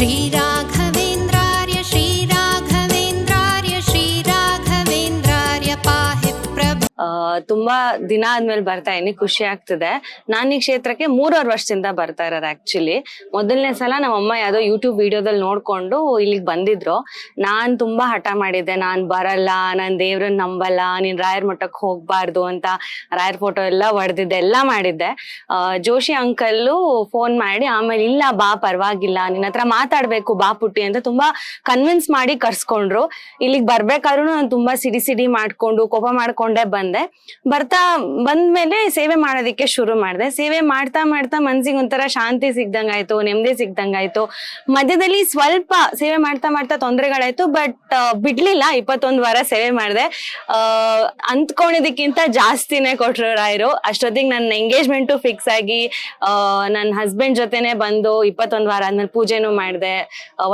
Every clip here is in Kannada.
Shri Ram. ತುಂಬಾ ದಿನ ಆದ್ಮೇಲೆ ಬರ್ತಾ ಇದೀನಿ ಖುಷಿ ಆಗ್ತಿದೆ. ನಾನು ಈ ಕ್ಷೇತ್ರಕ್ಕೆ ಮೂರುವರೆ ವರ್ಷದಿಂದ ಬರ್ತಾ ಇರೋದು ಆಕ್ಚುಲಿ ಮೊದಲನೇ ಸಲ ನಮ್ಮ ಅಮ್ಮ ಯಾವ್ದೋ ಯೂಟ್ಯೂಬ್ ವಿಡಿಯೋದಲ್ಲಿ ನೋಡ್ಕೊಂಡು ಇಲ್ಲಿಗೆ ಬಂದಿದ್ರು. ನಾನ್ ತುಂಬಾ ಹಠ ಮಾಡಿದ್ದೆ, ನಾನ್ ಬರಲ್ಲ, ನಾನ್ ದೇವ್ರನ್ನ ನಂಬಲ್ಲ, ನೀನ್ ರಾಯರ್ ಮಠಕ್ಕೆ ಹೋಗ್ಬಾರ್ದು ಅಂತ ರಾಯರ್ ಫೋಟೋ ಎಲ್ಲ ಹೊಡೆದಿದ್ದೆ, ಎಲ್ಲ ಮಾಡಿದ್ದೆ. ಜೋಶಿ ಅಂಕಲ್ಲು ಫೋನ್ ಮಾಡಿ, ಆಮೇಲೆ ಇಲ್ಲ ಬಾ ಪರವಾಗಿಲ್ಲ ನಿನ್ನ ಹತ್ರ ಮಾತಾಡ್ಬೇಕು ಬಾ ಪುಟ್ಟಿ ಅಂತ ತುಂಬಾ ಕನ್ವಿನ್ಸ್ ಮಾಡಿ ಕರ್ಸ್ಕೊಂಡ್ರು. ಇಲ್ಲಿಗೆ ಬರ್ಬೇಕಾದ್ರೂ ನಾನು ತುಂಬಾ ಸಿಡಿ ಸಿಡಿ ಮಾಡ್ಕೊಂಡು, ಕೋಪ ಮಾಡ್ಕೊಂಡೇ ಬಂದೆ. ಬರ್ತಾ ಬಂದ್ಮೇಲೆ ಸೇವೆ ಮಾಡೋದಕ್ಕೆ ಶುರು ಮಾಡಿದೆ. ಸೇವೆ ಮಾಡ್ತಾ ಮಾಡ್ತಾ ಮನ್ಸಿಗೆ ಒಂಥರ ಶಾಂತಿ ಸಿಗ್ದಂಗಾಯ್ತು, ನೆಮ್ಮದಿ ಸಿಗ್ದಂಗಾಯ್ತು. ಮಧ್ಯದಲ್ಲಿ ಸ್ವಲ್ಪ ಸೇವೆ ಮಾಡ್ತಾ ಮಾಡ್ತಾ ತೊಂದರೆಗಳಾಯ್ತು, ಬಟ್ ಬಿಡ್ಲಿಲ್ಲ. ಇಪ್ಪತ್ತೊಂದು ವಾರ ಸೇವೆ ಮಾಡಿದೆ. ಅಂದ್ಕೊಂಡಿದ್ದಕ್ಕಿಂತ ಜಾಸ್ತಿನೇ ಕೊಟ್ರು ರಾಯರು ಅಷ್ಟೊತ್ತಿಗೆ ನನ್ನ ಎಂಗೇಜ್ಮೆಂಟು ಫಿಕ್ಸ್ ಆಗಿ ನನ್ನ ಹಸ್ಬೆಂಡ್ ಜೊತೆನೆ ಬಂದು ಇಪ್ಪತ್ತೊಂದು ವಾರ ಆದ್ಮೇಲೆ ಪೂಜೆನೂ ಮಾಡಿದೆ.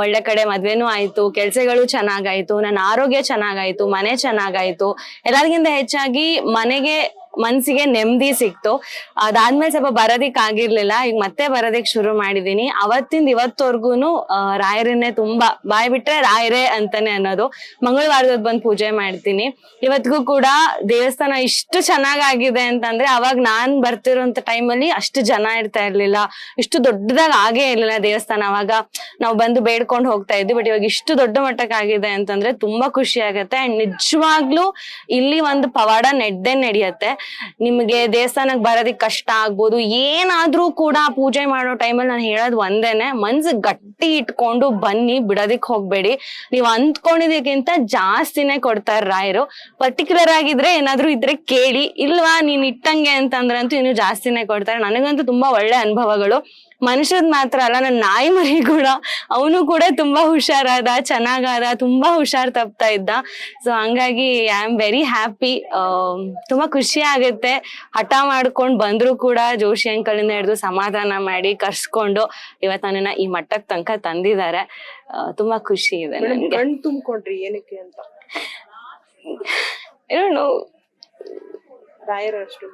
ಒಳ್ಳೆ ಕಡೆ ಮದ್ವೆನೂ ಆಯ್ತು. ಕೆಲ್ಸಗಳು ಚೆನ್ನಾಗಾಯ್ತು. ನನ್ನ ಆರೋಗ್ಯ ಚೆನ್ನಾಗಾಯ್ತು. ಮನೆ ಚೆನ್ನಾಗಾಯ್ತು. ಎಲ್ಲರಿಗಿಂತ ಹೆಚ್ಚಾಗಿ ಮನೆಗೆ ಮನ್ಸಿಗೆ ನೆಮ್ಮದಿ ಸಿಕ್ತು. ಅದಾದ್ಮೇಲೆ ಸ್ವಲ್ಪ ಬರೋದಿಕ್ ಆಗಿರ್ಲಿಲ್ಲ. ಈಗ ಮತ್ತೆ ಬರೋದಿಕ್ ಶುರು ಮಾಡಿದೀನಿ. ಅವತ್ತಿಂದ ಇವತ್ತವರ್ಗುನು ರಾಯರನ್ನೇ ತುಂಬಾ ಬಾಯ್ ಬಿಟ್ರೆ ರಾಯರೇ ಅಂತಾನೆ ಅನ್ನೋದು ಮಂಗಳವಾರದ ಬಂದು ಪೂಜೆ ಮಾಡ್ತೀನಿ. ಇವತ್ತಿಗೂ ಕೂಡ ದೇವಸ್ಥಾನ ಇಷ್ಟು ಚೆನ್ನಾಗಾಗಿದೆ ಅಂತಂದ್ರೆ ಅವಾಗ ನಾನ್ ಬರ್ತಿರೋಂತ ಟೈಮಲ್ಲಿ ಅಷ್ಟು ಜನ ಇರ್ತಾ ಇರ್ಲಿಲ್ಲ. ಇಷ್ಟು ದೊಡ್ಡದಾಗ ಆಗೇ ಇರ್ಲಿಲ್ಲ ದೇವಸ್ಥಾನ. ಅವಾಗ ನಾವು ಬಂದು ಬೇಡ್ಕೊಂಡು ಹೋಗ್ತಾ ಇದ್ವಿ, ಬಟ್ ಇವಾಗ ಇಷ್ಟು ದೊಡ್ಡ ಮಟ್ಟಕ್ಕೆ ಆಗಿದೆ ಅಂತಂದ್ರೆ ತುಂಬಾ ಖುಷಿ ಆಗತ್ತೆ. ಅಂಡ್ ನಿಜವಾಗ್ಲೂ ಇಲ್ಲಿ ಒಂದು ಪವಾಡ ನೆಡ್ದೆ ನಡೆಯತ್ತೆ. ನಿಮ್ಗೆ ದೇವಸ್ಥಾನಕ್ ಬರೋದಿಕ್ ಕಷ್ಟ ಆಗ್ಬೋದು. ಏನಾದ್ರೂ ಕೂಡ ಪೂಜೆ ಮಾಡೋ ಟೈಮಲ್ಲಿ ನಾನು ಹೇಳೋದ್ ಒಂದೇನೆ, ಮನ್ಸು ಗಟ್ಟಿ ಇಟ್ಕೊಂಡು ಬನ್ನಿ, ಬಿಡೋದಿಕ್ ಹೋಗ್ಬೇಡಿ. ನೀವ್ ಅಂದ್ಕೊಂಡಿದ್ದಕ್ಕಿಂತ ಜಾಸ್ತಿನೇ ಕೊಡ್ತಾರ ರಾಯರು. ಪರ್ಟಿಕ್ಯುಲರ್ ಆಗಿದ್ರೆ ಏನಾದ್ರೂ ಇದ್ರೆ ಕೇಳಿ. ಇಲ್ವಾ ನೀನ್ ಇಟ್ಟಂಗೆ ಅಂತಂದ್ರಂತೂ ಇನ್ನು ಜಾಸ್ತಿನೇ ಕೊಡ್ತಾರೆ. ನನಗಂತೂ ತುಂಬಾ ಒಳ್ಳೆ ಅನುಭವಗಳು. ಮನುಷ್ಯದ್ ಮಾತ್ರ ಅಲ್ಲ ನನ್ನ ನಾಯಿ ಮರಿ ಕೂಡ ಅವನು ಕೂಡ ತುಂಬಾ ಹುಷಾರಾದ ಚೆನ್ನಾಗಾದ ತುಂಬಾ ಹುಷಾರ್ ತಪ್ತಾ ಇದ್ದ. ಸೊ ಹಂಗಾಗಿ ಐ ಆಮ್ ವೆರಿ ಹ್ಯಾಪಿ ತುಂಬಾ ಖುಷಿ ಆಗುತ್ತೆ. ಹಠ ಮಾಡ್ಕೊಂಡ್ ಬಂದ್ರು ಕೂಡ ಜೋಶಿ ಅಂಕಲಿಂದ ಹಿಡಿದು ಸಮಾಧಾನ ಮಾಡಿ ಕರ್ಸ್ಕೊಂಡು ಇವತ್ ನನ್ನನ್ನ ಈ ಮಟ್ಟಕ್ ತನಕ ತಂದಿದ್ದಾರೆ. ತುಂಬಾ ಖುಷಿ ಇದೆ ತುಂಬಿಕೊಂಡ್ರಿ ನನ್ಗೆ. ಕಣ್ ತುಂಬ್ಕೊಂಡ್ರಿ ಏನಕ್ಕೆ ಅಂತ? ಏನು ರಾಯರಷ್ಟು.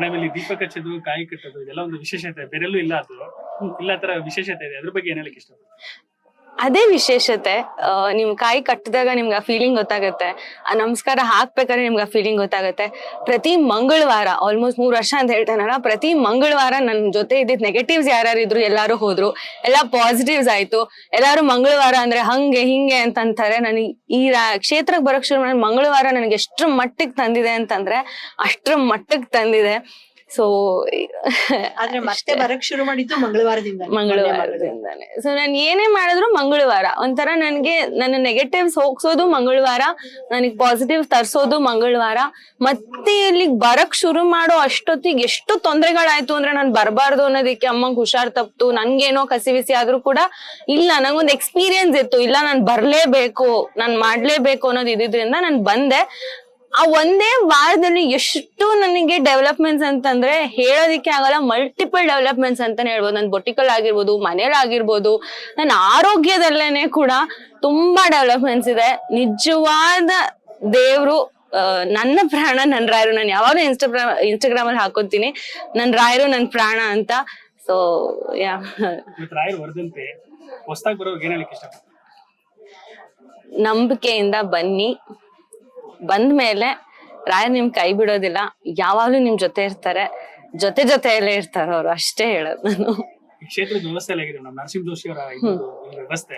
ಮೇಡಮ್ ಇಲ್ಲಿ ದೀಪ ಕಚ್ಚೋದು ಕಾಯಿ ಕಟ್ಟೋದು, ಇದೆಲ್ಲ ಒಂದು ವಿಶೇಷತೆ. ಬೇರೆಲ್ಲೂ ಇಲ್ಲ ಅದು. ಇಲ್ಲ ತರ ವಿಶೇಷತೆ ಇದೆ. ಅದ್ರ ಬಗ್ಗೆ ಏನ್ ಹೇಳಕ್ ಇಷ್ಟ ಅದೇ ವಿಶೇಷತೆ. ನಿಮ್ ಕಾಯಿ ಕಟ್ಟಿದಾಗ ನಿಮ್ಗೆ ಆ ಫೀಲಿಂಗ್ ಗೊತ್ತಾಗುತ್ತೆ. ಆ ನಮಸ್ಕಾರ ಹಾಕ್ಬೇಕಾದ್ರೆ ನಿಮ್ಗೆ ಆ ಫೀಲಿಂಗ್ ಗೊತ್ತಾಗುತ್ತೆ. ಪ್ರತಿ ಮಂಗಳವಾರ ಆಲ್ಮೋಸ್ಟ್ ಮೂರು ವರ್ಷ ಅಂತ ಹೇಳ್ತಾನಲ್ಲ, ಪ್ರತಿ ಮಂಗಳವಾರ ನನ್ನ ಜೊತೆ ಇದ್ದಿದ್ ನೆಗೆಟಿವ್ಸ್ ಯಾರ್ಯಾರು ಇದ್ರು ಎಲ್ಲಾರು ಹೋದ್ರು. ಎಲ್ಲ ಪಾಸಿಟಿವ್ಸ್ ಆಯ್ತು. ಎಲ್ಲಾರು ಮಂಗಳವಾರ ಅಂದ್ರೆ ಹಂಗೆ, ಹಿಂಗೆ ಅಂತ ಅಂತಾರೆ ನನಗೆ ಈ ಕ್ಷೇತ್ರಕ್ಕೆ ಬರೋಕ್ ಶುರು ಮಂಗಳವಾರ ನನಗೆ ಎಷ್ಟ್ರ ಮಟ್ಟಿಗೆ ತಂದಿದೆ ಅಂತಂದ್ರೆ, ಅಷ್ಟ್ರ ಮಟ್ಟಕ್ಕೆ ತಂದಿದೆ. ಸೊ ಆದ್ರೆ ಮತ್ತೆ ಬರಕ್ ಶುರು ಮಾಡಿದ್ದು ಮಂಗಳವಾರದಿಂದ ಮಂಗಳವಾರದಿಂದಾನೆ. ಸೊ ನಾನು ಏನೇ ಮಾಡಿದ್ರು ಮಂಗಳವಾರ. ಒಂಥರ ನನ್ಗೆ ನನ್ನ ನೆಗೆಟಿವ್ಸ್ ಹೋಗ್ಸೋದು ಮಂಗಳವಾರ ನನಗೆ ಪಾಸಿಟಿವ್ ತರ್ಸೋದು ಮಂಗಳವಾರ. ಮತ್ತೆ ಇಲ್ಲಿ ಬರಕ್ ಶುರು ಮಾಡೋ ಅಷ್ಟೊತ್ತಿಗೆ ಎಷ್ಟು ತೊಂದರೆಗಳಾಯ್ತು ಅಂದ್ರೆ ನಾನು ಬರಬಾರ್ದು ಅನ್ನೋದಕ್ಕೆ ಅಮ್ಮಂಗ್ ಹುಷಾರ್ ತಪ್ತು ನನ್ಗೇನೋ ಕಸಿವಿಸಿ ಆದ್ರೂ ಕೂಡ ಇಲ್ಲ ನಂಗೊಂದು ಎಕ್ಸ್ಪೀರಿಯನ್ಸ್ ಇತ್ತು. ಇಲ್ಲ ನಾನ್ ಬರ್ಲೇಬೇಕು ನಾನ್ ಮಾಡ್ಲೇಬೇಕು ಅನ್ನೋದು ಇದ್ರಿಂದ ನಾನು ಬಂದೆ. ಆ ಒಂದೇ ವಾರದಲ್ಲಿ ಎಷ್ಟು ನನಗೆ ಡೆವಲಪ್ಮೆಂಟ್ಸ್ ಅಂತಂದ್ರೆ ಹೇಳೋದಿಕ್ಕೆ ಆಗಲ್ಲ ಮಲ್ಟಿಪಲ್ ಡೆವಲಪ್ಮೆಂಟ್ಸ್ ಅಂತಾನೆ ಹೇಳ್ಬೋದು. ನನ್ನ ಬೊಟಿಕಲ್ ಆಗಿರ್ಬೋದು ಮನೇಲಿ ಆಗಿರ್ಬೋದು ನನ್ನ ಆರೋಗ್ಯದಲ್ಲೇನೆ ಕೂಡ ತುಂಬಾ ಡೆವಲಪ್ಮೆಂಟ್ಸ್ ಇದೆ. ನಿಜವಾದ ದೇವ್ರು ನನ್ನ ಪ್ರಾಣ ನನ್ನ ರಾಯರು. ನಾನು ಯಾವಾಗಲೂ ಇನ್ಸ್ಟಾಗ್ರಾಮ್ ಇನ್ಸ್ಟಾಗ್ರಾಮ್ ಅಲ್ಲಿ ಹಾಕೋತೀನಿ. ನನ್ನ ರಾಯರು ನನ್ನ ಪ್ರಾಣ ಅಂತ. ಸೊ ಯಾ ಹೊಸದಾಗಿ ನಂಬಿಕೆಯಿಂದ ಬನ್ನಿ. ಬಂದ್ಮೇಲೆ ರಾಯ ನಿಮ್ ಕೈ ಬಿಡೋದಿಲ್ಲ ಯಾವಾಗ್ಲೂ ನಿಮ್ ಜೊತೆ ಇರ್ತಾರೆ ಜೊತೆ ಜೊತೆಯಲ್ಲೇ ಇರ್ತಾರೆ ಅವ್ರು ಅಷ್ಟೇ ಹೇಳೋದು ನಾನು. ಕ್ಷೇತ್ರದ ವ್ಯವಸ್ಥೆ ಹೇಗಿದೆ ನರಸಿಂಹ ಜೋಶಿ ಅವರ ವ್ಯವಸ್ಥೆ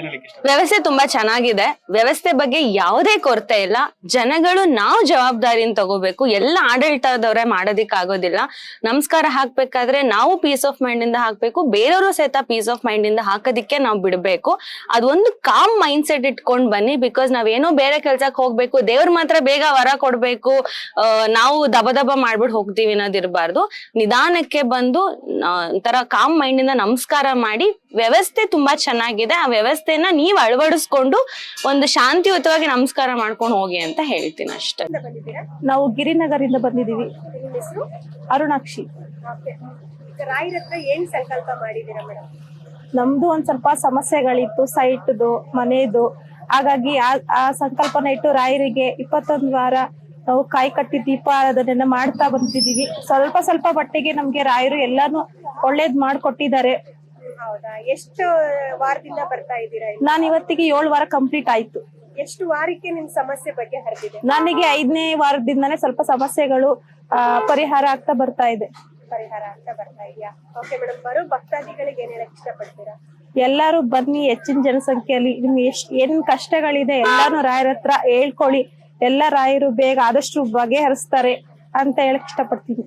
ಏನ್ ವ್ಯವಸ್ಥೆ ತುಂಬಾ ಚೆನ್ನಾಗಿದೆ. ವ್ಯವಸ್ಥೆ ಬಗ್ಗೆ ಯಾವುದೇ ಕೊರತೆ ಇಲ್ಲ. ಜನಗಳು ನಾವು ಜವಾಬ್ದಾರಿನ ತಗೋಬೇಕು. ಎಲ್ಲ ಆಡಳಿತದವರೇ ಮಾಡೋದಿಕ್ ಆಗೋದಿಲ್ಲ ನಮಸ್ಕಾರ ಹಾಕ್ಬೇಕಾದ್ರೆ ನಾವು ಪೀಸ್ ಆಫ್ ಮೈಂಡ್ ಇಂದ ಹಾಕ್ಬೇಕು. ಬೇರೆಯವರು ಸಹಿತ ಪೀಸ್ ಆಫ್ ಮೈಂಡ್ ಇಂದ ಹಾಕೋದಿಕ್ಕೆ ನಾವು ಬಿಡ್ಬೇಕು. ಅದೊಂದು ಕಾಮ್ ಮೈಂಡ್ ಸೆಟ್ ಇಟ್ಕೊಂಡ್ ಬನ್ನಿ. ಬಿಕಾಸ್ ನಾವೇನೋ ಬೇರೆ ಕೆಲ್ಸಕ್ಕೆ ಹೋಗ್ಬೇಕು. ದೇವ್ರ ಮಾತ್ರ ಬೇಗ ವರ ಕೊಡ್ಬೇಕು. ನಾವು ದಬ ದಬ ಮಾಡ್ಬಿಟ್ಟು ಹೋಗ್ತೀವಿ ಅನ್ನೋದಿರ್ಬಾರ್ದು ನಿಧಾನಕ್ಕೆ ಬಂದು ಒಂಥರ ಕಾಮ್ ಮೈಂಡ್ ಇಂದ ನಮಸ್ಕಾರ ಮಾಡಿ ವ್ಯವಸ್ಥೆ ತುಂಬಾ ಚೆನ್ನಾಗಿದೆ. ಆ ವ್ಯವಸ್ಥೆನ ನೀವ್ ಅಳವಡಿಸ್ಕೊಂಡು ಒಂದು ಶಾಂತಿಯುತವಾಗಿ ನಮಸ್ಕಾರ ಮಾಡ್ಕೊಂಡು ಹೋಗಿ ಅಂತ ಹೇಳ್ತೀನಿ ಅಷ್ಟೇ. ನಾವು ಗಿರಿನಗರಿಂದ ಬಂದಿದೀವಿ ಅರುಣಾಕ್ಷಿ. ರಾಯರ ಹತ್ರ ಏನ್ ಸಂಕಲ್ಪ ಮಾಡಿದೀರಾ ಮೇಡಮ್? ನಮ್ದು ಒಂದ್ ಸ್ವಲ್ಪ ಸಮಸ್ಯೆಗಳಿತ್ತು ಸೈಟ್ದು ಮನೆದು. ಹಾಗಾಗಿ ಆ ಆ ಸಂಕಲ್ಪನ ಇಟ್ಟು ರಾಯರಿಗೆ ಇಪ್ಪತ್ತೊಂದು ವಾರ ನಾವು ಕಾಯಿ ಕಟ್ಟಿ ದೀಪ ಅದನ್ನೆಲ್ಲ ಮಾಡ್ತಾ ಬಂದಿದೀವಿ ಸ್ವಲ್ಪ ಸ್ವಲ್ಪ ಮಟ್ಟಿಗೆ ನಮ್ಗೆ ರಾಯರು ಎಲ್ಲಾನು ಒಳ್ಳೇದ್ ಮಾಡ್ಕೊಟ್ಟಿದ್ದಾರೆ. ಹೌದಾ? ಎಷ್ಟು ವಾರದಿಂದ ಬರ್ತಾ ಇದ್ದೀರಾ ಇಲ್ಲಿ? ನಾನು ಇವತ್ತಿಗೆ ಏಳು ವಾರ ಕಂಪ್ಲೀಟ್ ಆಯ್ತು. ಎಷ್ಟು ವಾರಕ್ಕೆ ನಿಮ್ ಸಮಸ್ಯೆ ಬಗ್ಗೆ ಹರಿದಿದೆ? ನನಗೆ ಐದನೇ ವಾರದಿಂದಾನೇ ಸ್ವಲ್ಪ ಸಮಸ್ಯೆಗಳು ಆ, ಪರಿಹಾರ ಆಗ್ತಾ ಬರ್ತಾ ಇದೆ. ಪರಿಹಾರ ಆಗ್ತಾ ಬರ್ತಾ ಇದೆಯಾ? ಓಕೆ ಮೇಡಮ್ ಬರೋ ಭಕ್ತಾದಿಗಳಿಗೆ ಏನ್ ಹೇಳಕ್ ಇಷ್ಟಪಡ್ತೀರಾ? ಎಲ್ಲಾರು ಬನ್ನಿ ಹೆಚ್ಚಿನ ಜನಸಂಖ್ಯೆಯಲ್ಲಿ ನಿಮ್ಗೆ ಎಷ್ಟ್ ಏನ್ ಕಷ್ಟಗಳಿದೆ ಎಲ್ಲಾನು ರಾಯರ ಹತ್ರ ಹೇಳ್ಕೊಳ್ಳಿ. ಎಲ್ಲ ರಾಯರು ಬೇಗ ಆದಷ್ಟು ಬಗೆಹರಿಸ್ತಾರೆ ಅಂತ ಹೇಳಕ್ ಇಷ್ಟಪಡ್ತೀನಿ.